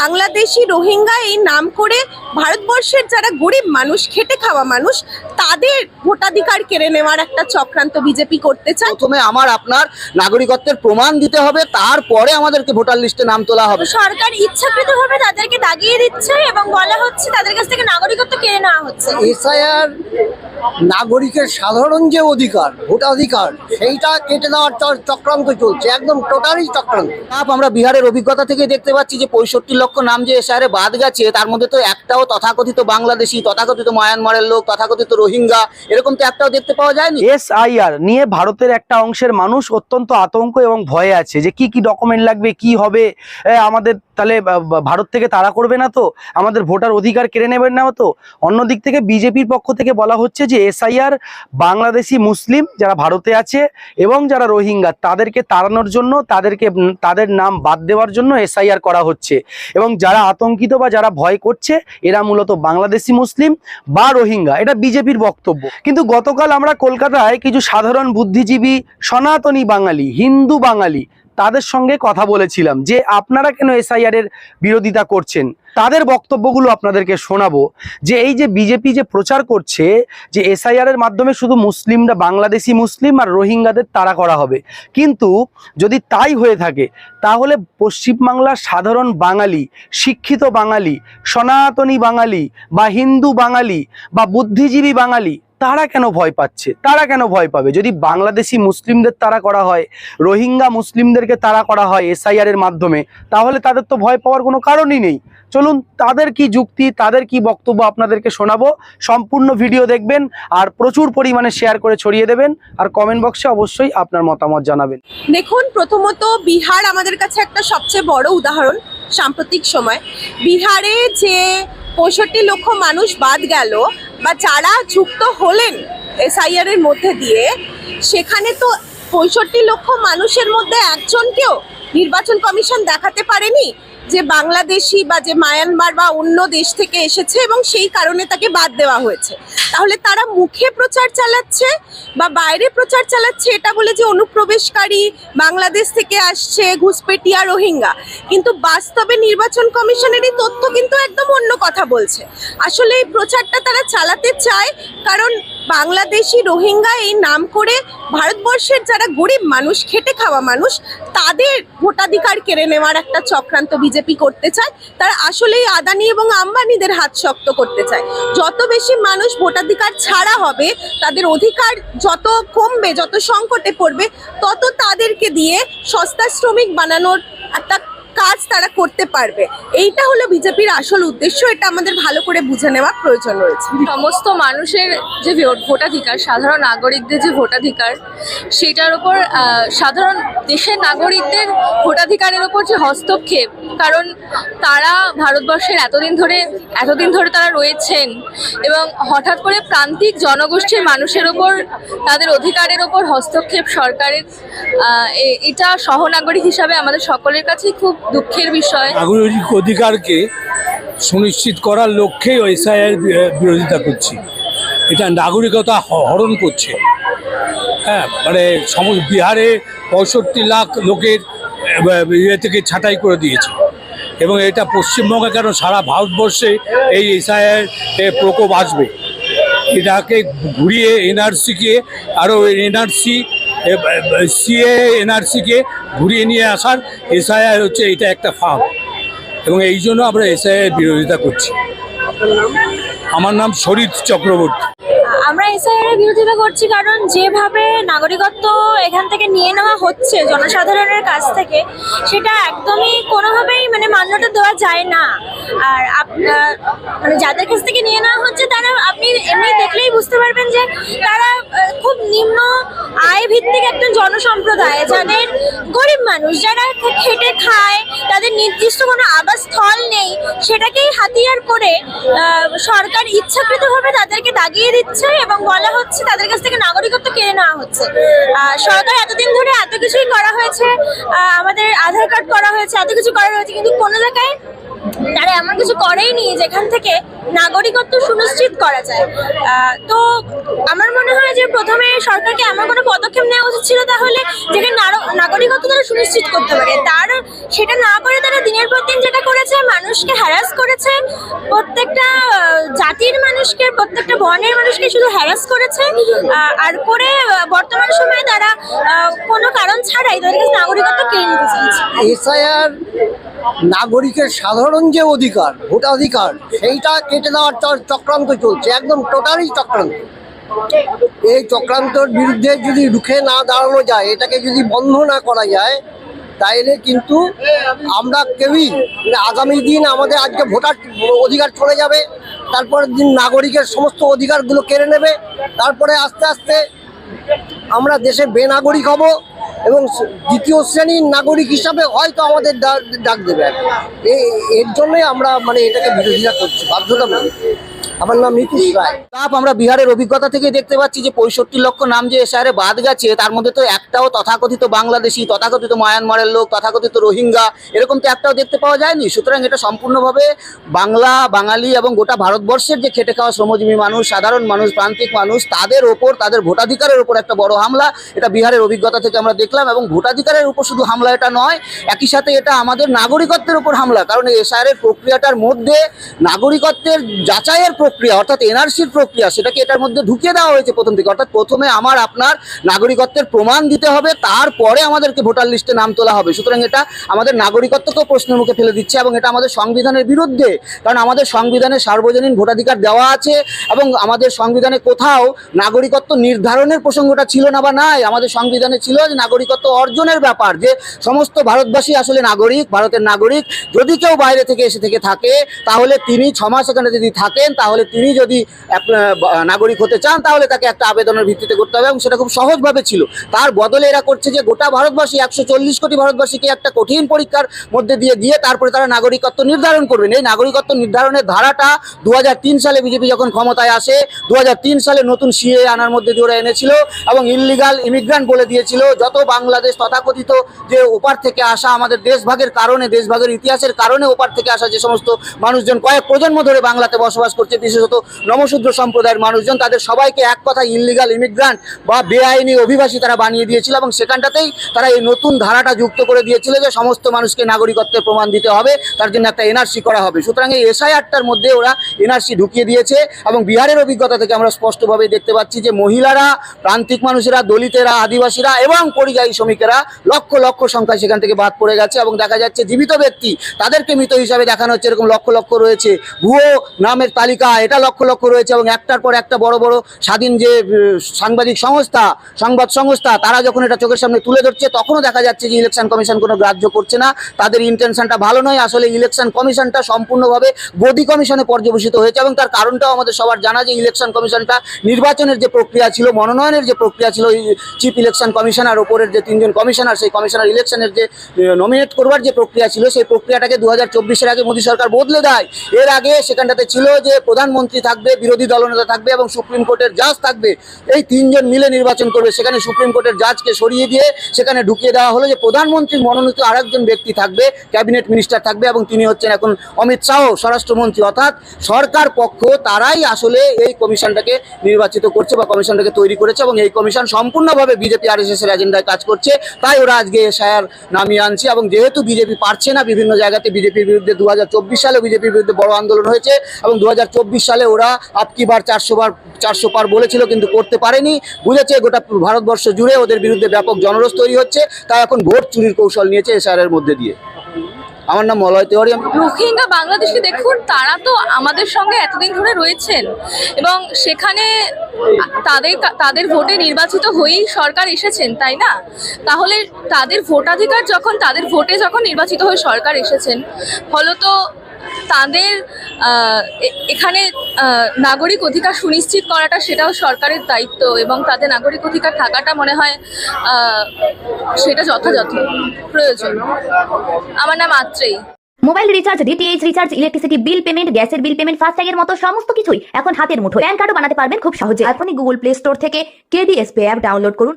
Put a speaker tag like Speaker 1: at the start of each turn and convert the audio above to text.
Speaker 1: বাংলাদেশি রোহিঙ্গা এই নাম করে ভারতবর্ষের যারা গরিব মানুষ খেটে খাওয়া মানুষ তাদের ভোটাধিকার কেড়ে নেওয়ার একটা চক্রান্ত বিজেপি করতে চায়।
Speaker 2: প্রথমে আমার আপনার নাগরিকত্বের প্রমাণ দিতে হবে তারপরে আমাদেরকে ভোটার লিস্টে নাম তোলা হবে।
Speaker 1: সরকার ইচ্ছাকৃতভাবে তাদেরকে দাগিয়ে দিচ্ছে এবং বলা হচ্ছে তাদের কাছ থেকে নাগরিকত্ব কেড়ে নেওয়া হচ্ছে।
Speaker 3: এসআইআর নাগরিকের সাধারণ যে অধিকার ভোটাধিকার সেইটা কেটে দেওয়ার চক্রান্ত চলছে একদম টোটালি চক্রান্ত।
Speaker 2: আমরা বিহারের অভিজ্ঞতা থেকে দেখতে পাচ্ছি যে পঁয়ষট্টি লক্ষ নাম যে এসআরে বাদ গেছে, তার মধ্যে তো একটাও তথাকথিত বাংলাদেশি, তথাকথিত মায়ানমারের লোক, তথাকথিত রোহিঙ্গা, এরকম তো একটাও দেখতে পাওয়া যায়নি?
Speaker 4: এসআইআর নিয়ে ভারতের একটা অংশের মানুষ অত্যন্ত আতঙ্ক এবং ভয়ে আছে যে কি কি ডকুমেন্ট লাগবে, কি হবে? আমাদের তাহলে ভারত থেকে তাড়া করবে না তো? আমাদের ভোটার অধিকার কেড়ে নেবেন না তো? অন্যদিক থেকে বিজেপির পক্ষ থেকে বলা হচ্ছে যে এসআইআর বাংলাদেশি মুসলিম যারা ভারতে আছে এবং যারা রোহিঙ্গা, তাদেরকে তাড়ানোর জন্য, তাদেরকে, তাদের নাম বাদ দেওয়ার জন্য এসআইআর করা হচ্ছে। এবং যারা আতঙ্কিত বা যারা ভয় করছে, এরা মূলত বাংলাদেশি মুসলিম বা রোহিঙ্গা। এটা বিজেপির বক্তব্য। কিন্তু গতকাল আমরা কলকাতায় কিছু সাধারণ বুদ্ধিজীবী, সনাতনী বাঙালি, হিন্দু বাঙালি তাদের সঙ্গে কথা বলেছিলাম যে আপনারা কেন এসআইআর এর বিরোধিতা করছেন? তাদের বক্তব্যগুলো আপনাদেরকে শোনাবো। যে এই যে বিজেপি যে প্রচার করছে, যে এসআইআর এর মাধ্যমে শুধু মুসলিমরা, বাংলাদেশি মুসলিম আর রোহিঙ্গাদের তাড়া করা হবে। কিন্তু যদি তাই হয়ে থাকে, তাহলে পশ্চিমবাংলার সাধারণ বাঙালি, শিক্ষিত বাঙালি, সনাতনী বাঙালি বা হিন্দু বাঙালি বা বুদ্ধিজীবী বাঙালি তারা কেন ভয় পাচ্ছে? তারা কেন ভয় পাবে? যদি বাংলাদেশি মুসলিমদের তারা করা হয়, রোহিঙ্গা মুসলিমদেরকে তারা করা হয় এসআইআর এর মাধ্যমে, তাহলে তাদের তো ভয় পাওয়ার কোনো কারণই নেই। চলুন, তাদের কি যুক্তি, তাদের কি বক্তব্য আপনাদেরকে শোনাবো। সম্পূর্ণ ভিডিও দেখবেন আর প্রচুর পরিমাণে শেয়ার করে ছড়িয়ে দেবেন। আর কমেন্ট বক্সে অবশ্যই আপনার মতামত জানাবেন।
Speaker 1: দেখুন, প্রথমত বিহার আমাদের কাছে একটা সবচেয়ে বড় উদাহরণ সাম্প্রতিক সময়। বিহারে যে পঁয়ষট্টি লক্ষ মানুষ বাদ গেল বা যারা যুক্ত হলেন এসআইআর এর মধ্যে দিয়ে, সেখানে তো পঁয়ষট্টি লক্ষ মানুষের মধ্যে একজনকেও নির্বাচন কমিশন দেখাতে পারেনি। যে বাংলাদেশি বা যে মায়ানমার বা অন্য দেশ থেকে এসেছে এবং সেই কারণে তাকে বাদ দেওয়া হয়েছে। তাহলে তারা মুখে প্রচার চালাচ্ছে বা বাইরে প্রচার চালাচ্ছে এটা বলে যে অনুপ্রবেশকারী বাংলাদেশ থেকে আসছে ঘুষপেটিয়া রোহিঙ্গা। কিন্তু বাস্তবে নির্বাচন কমিশনের এই তথ্য কিন্তু একদম অন্য কথা বলছে। আসলে এই প্রচারটা তারা চালাতে চায় কারণ বাংলাদেশি রোহিঙ্গা এই নাম করে ভারতবর্ষের যারা গরিব মানুষ, খেটে খাওয়া মানুষ, তাদের ভোটাধিকার কেড়ে নেওয়ার একটা চক্রান্ত বিজেপি করতে চায়। তারা আসলেই আদানি এবং আম্বানিদের হাত শক্ত করতে চায়। যত বেশি মানুষ ভোটাধিকার ছাড়া হবে, তাদের অধিকার যত কমবে, যত সংকটে পড়বে, তত তাদেরকে দিয়ে সস্তা শ্রমিক বানানোর একটা কাজ তারা করতে পারবে। এইটা হলো বিজেপির আসল উদ্দেশ্য, এটা আমাদের ভালো করে বুঝে নেওয়া প্রয়োজন রয়েছে।
Speaker 5: সমস্ত মানুষের যে ভোট- ভোটাধিকার, সাধারণ নাগরিকদের যে ভোটাধিকার, সেটার ওপর সাধারণ দেশের নাগরিকদের ভোটাধিকারের ওপর যে হস্তক্ষেপ, কারণ তারা ভারতবর্ষের এতদিন ধরে এতদিন ধরে তারা রয়েছেন এবং হঠাৎ করে প্রান্তিক জনগোষ্ঠীর মানুষের ওপর তাদের অধিকারের ওপর হস্তক্ষেপ সরকারের এটা সহনাগরিক হিসাবে আমাদের সকলের কাছেই খুব দুঃখের বিষয়।
Speaker 6: নাগরিক অধিকারকে সুনিশ্চিত করার লক্ষ্যেই এসআইআর বিরোধিতা করছি। এটা নাগরিকতা হরণ করছে। হ্যাঁ মানে সমস্ত বিহারে পঁয়ষট্টি লাখ লোকের ইয়ে থেকে ছাঁটাই করে দিয়েছে। এবং এটা পশ্চিমবঙ্গে কেন সারা ভারতবর্ষে এই এসআইআর প্রকোপ আসবে? এটাকে ঘুরিয়ে এনআরসিকে আরও এনআরসি সিএ এনআরসিকে ঘুরিয়ে নিয়ে আসার এসআইআর হচ্ছে এটা একটা ফাঁক এবং এই জন্য আমরা এসআইআর বিরোধিতা করছি। আমার নাম শরীর চক্রবর্তী।
Speaker 7: এসআইআর বিরোধিতা করছি কারণ যেভাবে নাগরিকত্ব এখান থেকে নিয়ে নেওয়া হচ্ছে জনসাধারণের কাছ থেকে, সেটা একদমই কোনোভাবেই মানে মান্যতা দেওয়া যায় না। আর মানে যাদের কাছ থেকে নিয়ে নেওয়া হচ্ছে তারা আপনি এমনি দেখলেই বুঝতে পারবেন যে তারা খুব নিম্ন আয় ভিত্তিক একটা জনসম্প্রদায়, যাদের গরিব মানুষ, যারা খেটে খায়, তাদের নির্দিষ্ট কোনো আবাসস্থল নেই, সেটাকেই হাতিয়ার করে সরকার ইচ্ছাকৃতভাবে তাদেরকে দাগিয়ে দিচ্ছে এবং বলা হচ্ছে তাদের কাছ থেকে নাগরিকত্ব কেড়ে নেওয়া হচ্ছে। সরকার এতদিন ধরে এত কিছুই করা হয়েছে আমাদের আধার কার্ড করা হয়েছে, এত কিছু করা হয়েছে, কিন্তু কোনো জায়গায় তারা এমন কিছু করেইনি যেখান থেকে নাগরিকত্ব সুনিশ্চিত করা যায়। তো আমার মনে হয় যে প্রথমে সরকারকে এমন কোনো পদক্ষেপ নেওয়া উচিত ছিল তাহলে যেখানে নাগরিকত্ব তারা সুনিশ্চিত করতে পারে। তার সেটা না করে তারা দিনের পর দিন যেটা করেছে, মানুষকে হ্যারাস করেছে, প্রত্যেকটা জাতির মানুষকে, প্রত্যেকটা বর্ণের মানুষকে শুধু হ্যারাস করেছে। আর করে বর্তমান সময়ে তারা কোনো কারণ ছাড়াই তাদের কাছে নাগরিকত্ব কেড়ে নিতে চাইছে।
Speaker 3: নাগরিকের সাধারণ যে অধিকার, ভোটাধিকার, সেইটা কেটে দেওয়ার চক্রান্ত চলছে, একদম টোটালি চক্রান্ত। এই চক্রান্তর বিরুদ্ধে যদি রুখে না দাঁড়ানো যায়, এটাকে যদি বন্ধ না করা যায়, তাইলে কিন্তু আমরা কেউই মানে আগামী দিন আমাদের আজকে ভোটার অধিকার চলে যাবে, তারপরের দিন নাগরিকের সমস্ত অধিকারগুলো কেড়ে নেবে, তারপরে আস্তে আস্তে আমরা দেশের বেনাগরিক হব এবং দ্বিতীয় শ্রেণির নাগরিক হিসাবে হয়তো আমাদের ডাক দেবে। এর জন্যই আমরা মানে এটাকে বিরোধিতা করছি, বাধ্যতামূলক। আমার নাম নীতিশ রায়।
Speaker 2: তাপ, আমরা বিহারের অভিজ্ঞতা থেকে দেখতে পাচ্ছি যে পঁয়ষট্টি লক্ষ নাম যে এশারে বাদ গেছে, তার মধ্যে তো একটাও তথাকথিত বাংলাদেশি, তথাকথিত মায়ানমারের লোক, তথাকথিত রোহিঙ্গা, এরকম তো একটাও দেখতে পাওয়া যায়নি। সুতরাং এটা সম্পূর্ণভাবে বাংলা, বাঙালি এবং গোটা ভারতবর্ষের যে খেটে খাওয়া শ্রমজীবী মানুষ, সাধারণ মানুষ, প্রান্তিক মানুষ, তাদের ওপর, তাদের ভোটাধিকারের ওপর একটা বড় হামলা, এটা বিহারের অভিজ্ঞতা থেকে আমরা দেখলাম এবং ভোটাধিকারের উপর শুধু হামলা এটা নয়, একই সাথে এটা আমাদের নাগরিকত্বের উপর হামলা, কারণ এই এসআইআর প্রক্রিয়াটার মধ্যে নাগরিকত্বের যাচাইয়ের প্রক্রিয়া, অর্থাৎ এনআরসির প্রক্রিয়া, সেটাকে এটার মধ্যে ঢুকিয়ে দেওয়া হয়েছে প্রথম থেকে অর্থাৎ প্রথমে আমার আপনার নাগরিকত্বের প্রমাণ দিতে হবে, তারপরে আমাদেরকে ভোটার লিস্টে নাম তোলা হবে। সুতরাং এটা আমাদের নাগরিকত্বকেও প্রশ্নের মুখে ফেলে দিচ্ছে এবং এটা আমাদের সংবিধানের বিরুদ্ধে, কারণ আমাদের সংবিধানে সার্বজনীন ভোটাধিকার দেওয়া আছে এবং আমাদের সংবিধানে কোথাও নাগরিকত্ব নির্ধারণের প্রসঙ্গটা ছিল না বা নাই। আমাদের সংবিধানে ছিল যে নাগরিকত্ব অর্জনের ব্যাপার, যে সমস্ত ভারতবাসী আসলে নাগরিক, ভারতের নাগরিক, যদি কেউ বাইরে থেকে এসে থেকে থাকে, তাহলে তিনি ছমাস এখানে যদি থাকেন তাহলে তিনি যদি নাগরিক হতে চান, তাহলে তাকে একটা আবেদনের ভিত্তিতে করতে হবে এবং সেটা খুব সহজভাবে ছিল। তার বদলে এরা করছে যে গোটা ভারতবাসী, একশো চল্লিশ কোটি ভারতবাসীকে একটা কঠিন পরীক্ষার মধ্যে দিয়ে দিয়ে তারপরে তারা নাগরিকত্ব নির্ধারণ করবেন এই নাগরিকত্ব নির্ধারণের ধারাটা দু হাজার তিন সালে বিজেপি যখন ক্ষমতায় আসে দু হাজার তিন সালে নতুন সিএ আনার মধ্যে দিয়ে ওরা এনেছিল এবং ইললিগাল ইমিগ্রান্ট বলে দিয়েছিল। যত বাংলাদেশ তথাকথিত যে ওপার থেকে আসা আমাদের দেশভাগের কারণে, দেশভাগের ইতিহাসের কারণে ওপার থেকে আসা যে সমস্ত মানুষজন কয়েক প্রজন্ম ধরে বাংলাতে বসবাস করছে বিশেষত নমশূদ্র সম্প্রদায়ের মানুষজন, তাদের সবাইকে এক কথা ইললিগাল ইমিগ্রান্ট বা বেআইনি অভিবাসী তারা বানিয়ে দিয়েছিল এবং সেখানটাতেই তারা এই নতুন ধারাটা যুক্ত করে দিয়েছিল যে সমস্ত মানুষকে নাগরিকত্বের প্রমাণ দিতে হবে, তার জন্য একটা এনআরসি করা হবে। সুতরাং এই এসআইআরটার মধ্যে ওরা এনআরসি ঢুকিয়ে দিয়েছে এবং বিহারের অভিজ্ঞতা থেকে আমরা স্পষ্টভাবে দেখতে পাচ্ছি যে মহিলারা, প্রান্তিক মানুষেরা, দলিতেরা, আদিবাসীরা এবং পরিযায়ী শ্রমিকেরা লক্ষ লক্ষ সংখ্যায় সেখান থেকে বাদ পড়ে গেছে এবং দেখা যাচ্ছে জীবিত ব্যক্তি তাদেরকে মৃত হিসাবে দেখানো হচ্ছে। এরকম লক্ষ লক্ষ রয়েছে। ভুয়ো নামের তালিকা এটা লক্ষ লক্ষ রয়েছে এবং একটার পর একটা বড় বড় স্বাধীন যে সাংবাদিক সংস্থা, সংবাদ সংস্থা, তারা যখন এটা চোখের সামনে তুলে ধরছে, তখনও দেখা যাচ্ছে যে ইলেকশন কমিশন কোনো গ্রাহ্য করছে না। তাদের ইন্টেনশনটা ভালো নয়। আসলে ইলেকশন কমিশনটা সম্পূর্ণভাবে গদি কমিশনে পর্যবেসিত হয়েছে এবং তার কারণটাও আমাদের সবার জানা যে ইলেকশন কমিশনটা নির্বাচনের যে প্রক্রিয়া ছিল, মনোনয়নের যে প্রক্রিয়া ছিল চিফ ইলেকশন কমিশনার ওপরের যে তিনজন কমিশনার সেই কমিশনার ইলেকশনের যে নমিনেট করবার যে প্রক্রিয়া ছিল, সেই প্রক্রিয়াটাকে দু হাজার চব্বিশের আগে মোদী সরকার বদলে দেয়। এর আগে সেখানটাতে ছিল যে প্রধানমন্ত্রী থাকবে, বিরোধী দলনেতা থাকবে এবং সুপ্রিম কোর্টের জাজ থাকবে। এই তিনজন মিলে নির্বাচন করবে। সেখানে সুপ্রিম কোর্টের জাজকে সরিয়ে দিয়ে সেখানে ঢুকিয়ে দেওয়া হলো যে প্রধানমন্ত্রীর মনোনীত আরেকজন ব্যক্তি থাকবে, ক্যাবিনেট মিনিস্টার থাকবে এবং তিনি হচ্ছেন এখন অমিত শাহ, স্বরাষ্ট্রমন্ত্রী। অর্থাৎ সরকার পক্ষ তারাই আসলে এই কমিশনটাকে নির্বাচিত করছে বা কমিশনটাকে তৈরি করেছে এবং এই কমিশন সম্পূর্ণভাবে বিজেপি আর এস এর এজেন্ডায় কাজ করছে। তাই ওরা আজকে এসআইআর নামিয়ে আনছে এবং যেহেতু বিজেপি পারছে না, বিভিন্ন জায়গাতে বিজেপির বিরুদ্ধে দু হাজার চব্বিশ সালে বিজেপির বিরুদ্ধে বড় আন্দোলন হয়েছে এবং দু হাজার সালে ওরা আপকি বার চারশো বার, চারশো পার বলেছিল, কিন্তু করতে পারেনি। বুঝেছে, গোটা ভারতবর্ষ জুড়ে ওদের বিরুদ্ধে ব্যাপক জনরোষ তৈরি হচ্ছে। তাই এখন ভোট চুরির কৌশল নিয়েছে এসআইআর এর মধ্যে দিয়ে। আমার নাম মলয় তেওয়ারি
Speaker 5: রোহিঙ্গা বাংলাদেশে দেখুন, তারা তো আমাদের সঙ্গে এতদিন ধরে রয়েছেন। এবং সেখানে তাদের তাদের ভোটে নির্বাচিত হয়েই সরকার এসেছেন, তাই না? তাহলে তাদের ভোটাধিকার যখন, তাদের ভোটে যখন নির্বাচিত হয়ে সরকার এসেছেন, ফলত তাদের এখানে নাগরিক অধিকার সুনিশ্চিত করাটা সেটাও সরকারের দায়িত্ব এবং তাদের নাগরিক অধিকার থাকাটা মনে হয় সেটা যথাযথ, প্রয়োজন। আমার নাম Atreyi
Speaker 8: mobile recharge, DTH recharge, electricity bill payment, গ্যাসের বিল পেমেন্ট, ফাস্ট্যাগের মতো সমস্ত কিছুই এখন হাতের মুঠোয়। প্যান কার্ডও বানাতে পারবেন খুব সহজে। এখনই গুগল প্লে স্টোর থেকে কেডিএসপি অ্যাপ ডাউনলোড করুন।